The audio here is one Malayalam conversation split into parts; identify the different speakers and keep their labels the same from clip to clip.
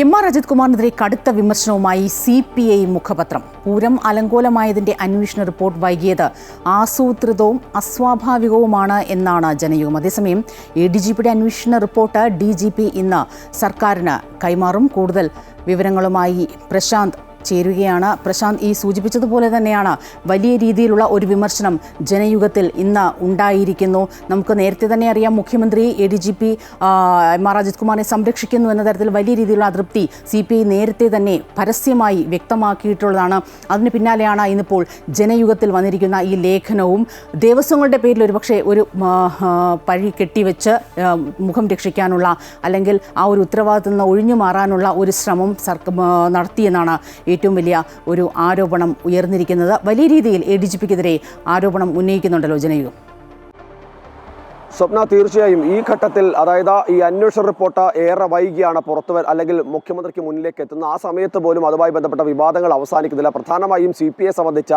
Speaker 1: എം ആർ അജിത് കുമാറിനെതിരെ കടുത്ത വിമർശനവുമായി സി പി ഐ മുഖപത്രം. പൂരം അലങ്കോലമായതിന്റെ അന്വേഷണ റിപ്പോർട്ട് വൈകിയത് ആസൂത്രിതവും അസ്വാഭാവികവുമാണ് എന്നാണ് ജനയോഗം അതേസമയം എ ഡി ജി പിയുടെ അന്വേഷണ റിപ്പോർട്ട് ഡി ജി പി ഇന്ന് സർക്കാരിന് കൈമാറും. കൂടുതൽ വിവരങ്ങളുമായി പ്രശാന്ത് ചേരുകയാണ്. പ്രശാന്ത് ഈ സൂചിപ്പിച്ചതുപോലെ തന്നെയാണ് വലിയ രീതിയിലുള്ള ഒരു വിമർശനം ജനയുഗത്തിൽ ഇന്ന് ഉണ്ടായിരിക്കുന്നു. നമുക്ക് നേരത്തെ തന്നെ അറിയാം മുഖ്യമന്ത്രി A D G P M R Ajith കുമാറിനെ സംരക്ഷിക്കുന്നു എന്ന തരത്തിൽ വലിയ രീതിയിലുള്ള അതൃപ്തി സി പി ഐ നേരത്തെ തന്നെ പരസ്യമായി വ്യക്തമാക്കിയിട്ടുള്ളതാണ്. അതിന് പിന്നാലെയാണ് ഇന്നിപ്പോൾ ജനയുഗത്തിൽ വന്നിരിക്കുന്ന ഈ ലേഖനവും. ദേവസ്വങ്ങളുടെ പേരിൽ ഒരുപക്ഷെ ഒരു പഴി കെട്ടിവെച്ച് മുഖം രക്ഷിക്കാനുള്ള അല്ലെങ്കിൽ ആ ഒരു ഉത്തരവാദിത്തത്തിൽ നിന്ന് ഒഴിഞ്ഞു മാറാനുള്ള ഒരു ശ്രമം നടത്തിയെന്നാണ് ഏറ്റവും വലിയ ഒരു ആരോപണം ഉയർന്നിരിക്കുന്നത് വലിയ രീതിയിൽ എ ഡി ജി പിക്കെതിരെ ആരോപണം ഉന്നയിക്കുന്നുണ്ടല്ലോ ജനയുഗം
Speaker 2: സ്വപ്ന തീർച്ചയായും ഈ ഘട്ടത്തിൽ അതായത് ഈ അന്വേഷണ റിപ്പോർട്ട് ഏറെ വൈകിയാണ് പുറത്തു അല്ലെങ്കിൽ മുഖ്യമന്ത്രിക്ക് മുന്നിലേക്ക് എത്തുന്ന ആ സമയത്ത് പോലും അതുമായി ബന്ധപ്പെട്ട വിവാദങ്ങൾ അവസാനിക്കുന്നില്ല. പ്രധാനമായും സി പി ഐ സംബന്ധിച്ച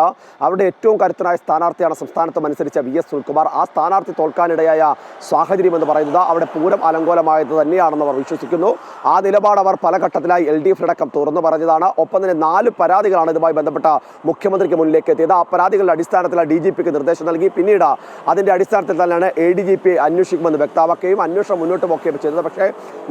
Speaker 2: അവിടെ ഏറ്റവും കരുത്തനായ സ്ഥാനാർത്ഥിയാണ് സംസ്ഥാനത്ത് മത്സരിച്ച വി എസ് സുനിൽകുമാർ. ആ സ്ഥാനാർത്ഥി തോൽക്കാനിടയായ സാഹചര്യം എന്ന് പറയുന്നത് അവിടെ പൂരം അലങ്കോലമായത് തന്നെയാണെന്ന് അവർ വിശ്വസിക്കുന്നു. ആ നിലപാട് അവർ പല ഘട്ടത്തിലായി എൽ ഡി എഫിലടക്കം തുറന്നു പറഞ്ഞതാണ്. ഒപ്പം തന്നെ നാല് പരാതികളാണ് ഇതുമായി ബന്ധപ്പെട്ട മുഖ്യമന്ത്രിക്ക് മുന്നിലേക്ക് എത്തിയത്. ആ പരാതികളുടെ അടിസ്ഥാനത്തിൽ ഡി ജി പിക്ക് നിർദ്ദേശം നൽകി. പിന്നീട് അതിന്റെ അടിസ്ഥാനത്തിൽ തന്നെയാണ് എ ഡി ജി അന്വേഷിക്കുമെന്ന് വ്യക്തമാക്കുകയും അന്വേഷണം മുന്നോട്ട് പോക്കുകയും ചെയ്തത്. പക്ഷേ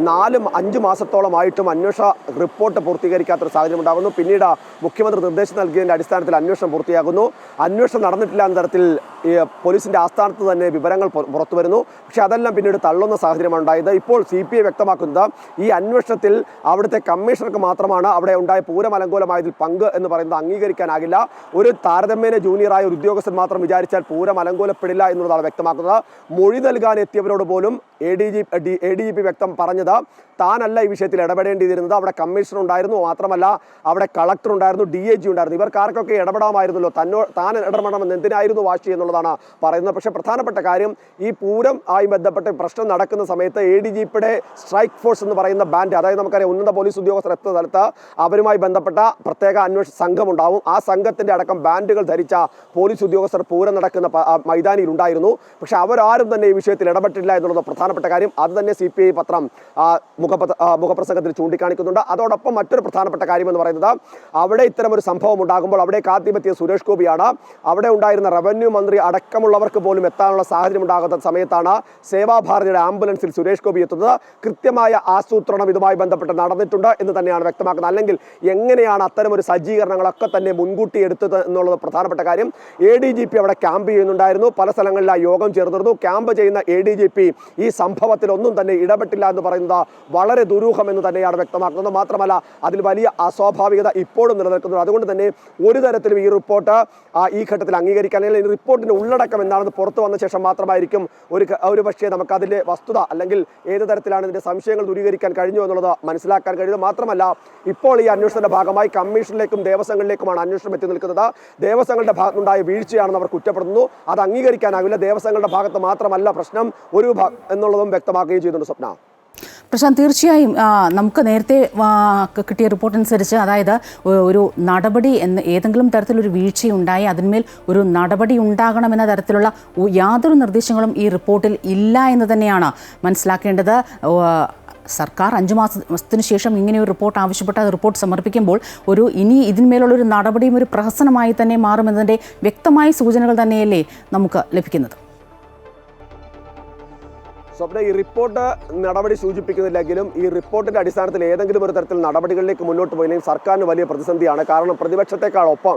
Speaker 2: നാലും അഞ്ച് മാസത്തോളമായിട്ടും അന്വേഷണ റിപ്പോർട്ട് പൂർത്തീകരിക്കാത്തൊരു സാഹചര്യം ഉണ്ടാകുന്നു പിന്നീട് മുഖ്യമന്ത്രി നിർദ്ദേശം നൽകിയതിന്റെ അടിസ്ഥാനത്തിൽ അന്വേഷണം പൂർത്തിയാകുന്നു. അന്വേഷണം നടന്നിട്ടില്ല എന്ന തരത്തിൽ ഈ പോലീസിന്റെ ആസ്ഥാനത്ത് തന്നെ വിവരങ്ങൾ പുറത്തു വരുന്നു. പക്ഷെ അതെല്ലാം പിന്നീട് തള്ളുന്ന സാഹചര്യമാണ് ഉണ്ടായത്. ഇപ്പോൾ സി പി ഐ വ്യക്തമാക്കുന്നത് ഈ അന്വേഷണത്തിൽ അവിടുത്തെ കമ്മീഷണർക്ക് മാത്രമാണ് അവിടെ ഉണ്ടായ പൂരമലങ്കോലമായതിൽ പങ്ക് എന്ന് പറയുന്നത് അംഗീകരിക്കാനാകില്ല. ഒരു താരതമ്യേന ജൂനിയറായ ഒരു ഉദ്യോഗസ്ഥൻ മാത്രം വിചാരിച്ചാൽ പൂരം അലങ്കോലപ്പെടില്ല എന്നുള്ളതാണ് വ്യക്തമാക്കുന്നത്. മൊഴി നൽകാൻ എത്തിയവരോട് പോലും A D G A D G P വ്യക്തം പറഞ്ഞത് താനല്ല ഈ വിഷയത്തിൽ ഇടപെടേണ്ടിയിരുന്നത്. അവിടെ കമ്മീഷണർ ഉണ്ടായിരുന്നു. മാത്രമല്ല അവിടെ കളക്ടർ ഉണ്ടായിരുന്നു ഡി എ ജി ഉണ്ടായിരുന്നു. ഇവർക്കാർക്കൊക്കെ ഇടപെടാമായിരുന്നല്ലോ. തന്നോ താൻ ഇടപെടണമെന്ന് എന്തിനായിരുന്നു വാശി എന്നുള്ളതാണ് പറയുന്നത്. പക്ഷേ പ്രധാനപ്പെട്ട കാര്യം ഈ പൂരം ആയി ബന്ധപ്പെട്ട് പ്രശ്നം നടക്കുന്ന സമയത്ത് എ ഡി ജി പിയുടെ സ്ട്രൈക്ക് ഫോഴ്സ് എന്ന് പറയുന്ന ബാൻഡ് അതായത് നമുക്കറിയാം ഉന്നത പോലീസ് ഉദ്യോഗസ്ഥർ എത്തുന്ന സ്ഥലത്ത് അവരുമായി ബന്ധപ്പെട്ട പ്രത്യേക അന്വേഷണ സംഘം ഉണ്ടാവും ആ സംഘത്തിന്റെ അടക്കം ബാൻഡുകൾ ധരിച്ച പോലീസ് ഉദ്യോഗസ്ഥർ പൂരം നടക്കുന്ന മൈതാനിയിലുണ്ടായിരുന്നു. പക്ഷേ അവരാരും തന്നെ വിഷയത്തിൽ ഇടപെട്ടില്ല എന്നുള്ളത് പ്രധാനപ്പെട്ട കാര്യം. അത് തന്നെ സി പി ഐ പത്രം മുഖപ്രസംഗത്തിൽ ചൂണ്ടിക്കാണിക്കുന്നുണ്ട്. അതോടൊപ്പം മറ്റൊരു പ്രധാനപ്പെട്ട കാര്യം എന്ന് പറയുന്നത് അവിടെ ഇത്തരം ഒരു സംഭവം ഉണ്ടാകുമ്പോൾ അവിടെ ആദ്യം സുരേഷ് ഗോപിയാണ്. അവിടെ ഉണ്ടായിരുന്ന റവന്യൂ മന്ത്രി അടക്കമുള്ളവർക്ക് പോലും എത്താനുള്ള സാഹചര്യം ഉണ്ടാകുന്ന സമയത്താണ് സേവാഭാരതിയുടെ ആംബുലൻസിൽ സുരേഷ് ഗോപി എത്തുന്നത്. കൃത്യമായ ആസൂത്രണം ഇതുമായി ബന്ധപ്പെട്ട് നടന്നിട്ടുണ്ട് എന്ന് തന്നെയാണ് വ്യക്തമാക്കുന്നത്. അല്ലെങ്കിൽ എങ്ങനെയാണ് അത്തരം ഒരു സജ്ജീകരണങ്ങളൊക്കെ തന്നെ മുൻകൂട്ടി എടുത്തത് എന്നുള്ളത് പ്രധാനപ്പെട്ട കാര്യം. എ ഡി ജി പി അവിടെ ക്യാമ്പ് ചെയ്യുന്നുണ്ടായിരുന്നു. പല സ്ഥലങ്ങളിൽ ആ യോഗം ചേർന്നിരുന്നു. ക്യാമ്പ് ചെയ്യുന്ന എ ഡി ജി പി ഈ സംഭവത്തിൽ ഒന്നും തന്നെ ഇടപെട്ടില്ല എന്ന് പറയുന്നത് വളരെ ദുരൂഹം എന്ന് തന്നെയാണ് വ്യക്തമാക്കുന്നത്. മാത്രമല്ല അതിൽ വലിയ അസ്വാഭാവികത ഇപ്പോഴും നിലനിൽക്കുന്നു അതുകൊണ്ട് തന്നെ ഒരു തരത്തിലും ഈ റിപ്പോർട്ട് ഈ ഘട്ടത്തിൽ അംഗീകരിക്കാൻ അല്ലെങ്കിൽ റിപ്പോർട്ടിന്റെ ഉള്ളടക്കം എന്താണെന്ന് പുറത്തു വന്ന ശേഷം മാത്രമായിരിക്കും ഒരു ഒരു പക്ഷേ നമുക്ക് അതിന്റെ വസ്തുത അല്ലെങ്കിൽ ഏത് തരത്തിലാണ് ഇതിന്റെ സംശയങ്ങൾ ദൂരീകരിക്കാൻ കഴിഞ്ഞു എന്നുള്ളത് മനസ്സിലാക്കാൻ കഴിയുന്നത്. മാത്രമല്ല ഇപ്പോൾ ഈ അന്വേഷണത്തിന്റെ ഭാഗമായി കമ്മീഷനിലേക്കും ദേവസ്വങ്ങളിലേക്കുമാണ് അന്വേഷണം എത്തി നിൽക്കുന്നത്. ദേവസ്വങ്ങളുടെ ഭാഗത്തുണ്ടായ വീഴ്ചയാണെന്ന് അവർ കുറ്റപ്പെടുന്നു അത് അംഗീകരിക്കാനാവില്ല. ദേവസ്വങ്ങളുടെ ഭാഗത്ത് മാത്രമല്ല പ്രശ്നം ഒരു എന്നുള്ളതും വ്യക്തമാക്കുകയും ചെയ്യുന്നുണ്ട് സ്വപ്ന.
Speaker 1: പ്രശാന്ത് തീർച്ചയായും നമുക്ക് നേരത്തെ കിട്ടിയ റിപ്പോർട്ട് അനുസരിച്ച് അതായത് ഒരു നടപടി എന്ന് ഏതെങ്കിലും തരത്തിലൊരു വീഴ്ചയുണ്ടായി അതിന്മേൽ ഒരു നടപടി ഉണ്ടാകണമെന്ന തരത്തിലുള്ള യാതൊരു നിർദ്ദേശങ്ങളും ഈ റിപ്പോർട്ടിൽ ഇല്ല എന്ന് തന്നെയാണ് മനസ്സിലാക്കേണ്ടത്. സർക്കാർ അഞ്ചു മാസത്തിന് ശേഷം ഇങ്ങനെ ഒരു റിപ്പോർട്ട് ആവശ്യപ്പെട്ട് റിപ്പോർട്ട് സമർപ്പിക്കുമ്പോൾ ഒരു ഇനി ഇതിന്മേലുള്ള ഒരു നടപടിയും ഒരു പ്രഹസനമായി തന്നെ മാറുമെന്നതിന്റെ വ്യക്തമായ സൂചനകൾ തന്നെയല്ലേ നമുക്ക് ലഭിക്കുന്നത്?
Speaker 2: സ്വപ്ന ഈ റിപ്പോർട്ട് നടപടി സൂചിപ്പിക്കുന്നില്ലെങ്കിലും ഈ റിപ്പോർട്ടിന്റെ അടിസ്ഥാനത്തിൽ ഏതെങ്കിലും ഒരു തരത്തിൽ നടപടികളിലേക്ക് മുന്നോട്ട് പോയില്ലെങ്കിൽ സർക്കാരിന് വലിയ പ്രതിസന്ധിയാണ്. കാരണം പ്രതിപക്ഷത്തെക്കാളൊപ്പം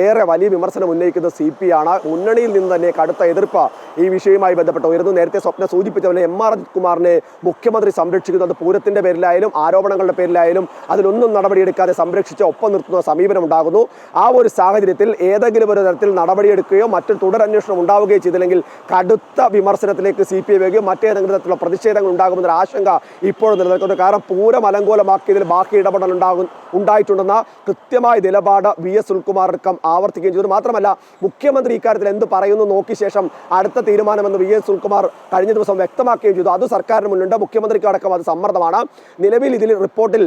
Speaker 2: ഏറെ വലിയ വിമർശനം ഉന്നയിക്കുന്ന സി പി ആണ്. മുന്നണിയിൽ നിന്ന് തന്നെ കടുത്ത എതിർപ്പ് ഈ വിഷയവുമായി ബന്ധപ്പെട്ട്. ഉയർന്നു നേരത്തെ സ്വപ്ന സൂചിപ്പിച്ച പോലെ എം ആർ അജിത് കുമാറിനെ മുഖ്യമന്ത്രി സംരക്ഷിക്കുന്നത് പൂരത്തിന്റെ പേരിലായാലും ആരോപണങ്ങളുടെ പേരിലായാലും അതിലൊന്നും നടപടിയെടുക്കാതെ സംരക്ഷിച്ച് ഒപ്പം നിർത്തുന്ന സമീപനം ഉണ്ടാകുന്നു. ആ ഒരു സാഹചര്യത്തിൽ ഏതെങ്കിലും ഒരു തരത്തിൽ നടപടിയെടുക്കുകയോ മറ്റൊരു തുടരന്വേഷണം ഉണ്ടാവുകയോ ചെയ്തില്ലെങ്കിൽ കടുത്ത വിമർശനത്തിലേക്ക് സി പി ഐ വരികയോ മറ്റേതെങ്കിലും തരത്തിലുള്ള പ്രതിഷേധങ്ങൾ ഉണ്ടാകുമെന്നൊരു ആശങ്ക ഇപ്പോഴും നിലനിൽക്കുന്നു. കാരണം പൂരം അലങ്കോലമാക്കിയതിൽ ബാക്കി ഇടപെടൽ ഉണ്ടാകും ഉണ്ടായിട്ടുണ്ടെന്ന കൃത്യമായ നിലപാട് വി എസ് സുൽകുമാർ ആവർത്തിക്കുകയും ചെയ്തു. മാത്രമല്ല മുഖ്യമന്ത്രി ഇക്കാര്യത്തിൽ എന്ത് പറയുന്നു നോക്കി ശേഷം അടുത്ത തീരുമാനമെന്ന് വി എസ് സുൽകുമാർ കഴിഞ്ഞ ദിവസം വ്യക്തമാക്കുകയും ചെയ്തു. അത് സർക്കാരിന് മുന്നിലുണ്ട്. മുഖ്യമന്ത്രിക്ക് അടക്കം അത് സമ്മർദ്ദമാണ്. നിലവിൽ ഇതിൽ റിപ്പോർട്ടിൽ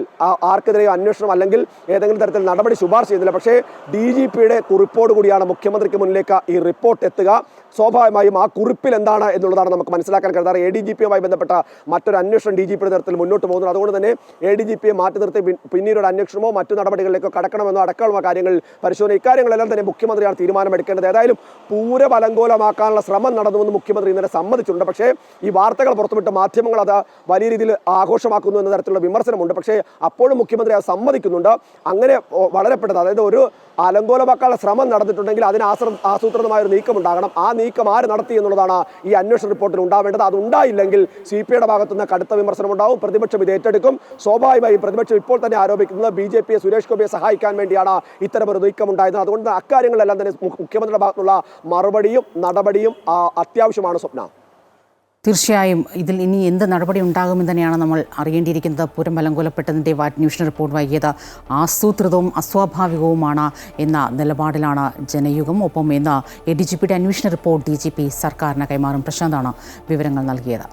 Speaker 2: ആർക്കെതിരെയോ അന്വേഷണം അല്ലെങ്കിൽ ഏതെങ്കിലും തരത്തിൽ നടപടി ശുപാർശ ചെയ്യുന്നില്ല പക്ഷേ ഡി ജി പിയുടെ കുറിപ്പോട് കൂടിയാണ് മുഖ്യമന്ത്രിക്ക് മുന്നിലേക്ക് ഈ റിപ്പോർട്ട് എത്തുക. സ്വാഭാവികമായും ആ കുറിപ്പിൽ എന്താണ് എന്നുള്ളതാണ് നമുക്ക് മനസ്സിലാക്കാൻ കഴിയാറ് ഡി ജി പിയുമായി ബന്ധപ്പെട്ട മറ്റൊരു അന്വേഷണം ഡി ജി പിയുടെ തരത്തിൽ മുന്നോട്ട് പോകുന്നത് അതുകൊണ്ട് തന്നെ എ ഡി ജി പിയെ മാറ്റി നിർത്തി പിന്നീട് ഒരു അന്വേഷണമോ മറ്റു നടപടികളിലേക്കോ കടക്കണമെന്നോ അടക്കമുള്ള കാര്യങ്ങൾ പരിശോധന ഇക്കാര്യങ്ങളെല്ലാം തന്നെ മുഖ്യമന്ത്രിയാണ് തീരുമാനമെടുക്കേണ്ടത്. ഏതായാലും പൂരപലങ്കോലമാക്കാനുള്ള ശ്രമം നടന്നുവെന്ന് മുഖ്യമന്ത്രി ഇന്നലെ സമ്മതിച്ചിട്ടുണ്ട്. പക്ഷേ ഈ വാർത്തകൾ പുറത്തുവിട്ട് മാധ്യമങ്ങൾ അത് വലിയ രീതിയിൽ ആഘോഷമാക്കുന്നു എന്ന തരത്തിലുള്ള വിമർശനമുണ്ട്. പക്ഷേ അപ്പോഴും മുഖ്യമന്ത്രി അത് സമ്മതിക്കുന്നുണ്ട്. അങ്ങനെ വളരെ പെട്ടെന്ന് അതായത് ഒരു അലങ്കോലമാക്കാനുള്ള ശ്രമം നടന്നിട്ടുണ്ടെങ്കിൽ അതിന് ആശ്ര ആസൂത്രിതമായ ഒരു നീക്കം ഉണ്ടാകണം ആ നീക്കം ആര് നടത്തി എന്നുള്ളതാണ് ഈ അന്വേഷണ റിപ്പോർട്ടിൽ ഉണ്ടാവേണ്ടത്. അത് ഉണ്ടായില്ലെങ്കിൽ സി പി ഐയുടെ ഭാഗത്തുനിന്ന് കടുത്ത വിമർശനം ഉണ്ടാവും പ്രതിപക്ഷം ഇത് ഏറ്റെടുക്കും. സ്വാഭാവികമായും പ്രതിപക്ഷം ഇപ്പോൾ തന്നെ ആരോപിക്കുന്നത് ബി ജെ പിയെ സുരേഷ് ഗോപിയെ സഹായിക്കാൻ വേണ്ടിയാണ് ഇത്തരമൊരു നീക്കം ഉണ്ടായത് അതുകൊണ്ട് അക്കാര്യങ്ങളെല്ലാം തന്നെ മുഖ്യമന്ത്രിയുടെ ഭാഗത്തുള്ള മറുപടിയും നടപടിയും അത്യാവശ്യമാണ് സ്വപ്ന.
Speaker 1: തീർച്ചയായും ഇതിൽ ഇനി എന്ത് നടപടി ഉണ്ടാകുമെന്ന് തന്നെയാണ് നമ്മൾ അറിയേണ്ടിയിരിക്കുന്നത്. പൂരം അലങ്കോലപ്പെട്ടതിന്റെ അന്വേഷണ റിപ്പോർട്ട് വൈകിയത് ആസൂത്രിതവും അസ്വാഭാവികവുമാണ് എന്ന നിലപാടിലാണ് ജനയുഗം. ഒപ്പം എന്ന എ ഡി ജി പിയുടെ അന്വേഷണ റിപ്പോർട്ട് ഡി ജി പി സർക്കാരിന് കൈമാറും. പ്രശാന്താണ് വിവരങ്ങൾ നൽകിയത്.